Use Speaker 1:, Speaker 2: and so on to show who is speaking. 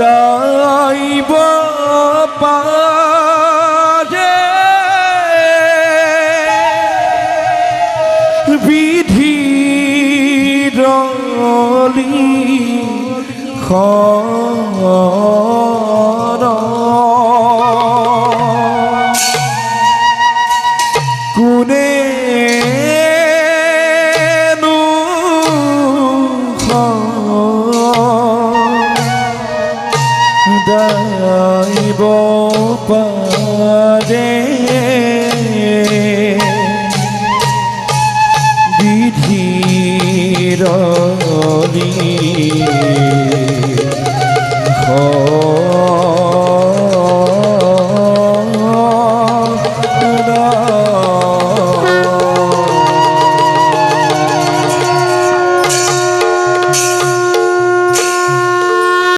Speaker 1: দাইব পারে। বিধির খর। কুনে নু খর। দাইব পারে। বিধির Oh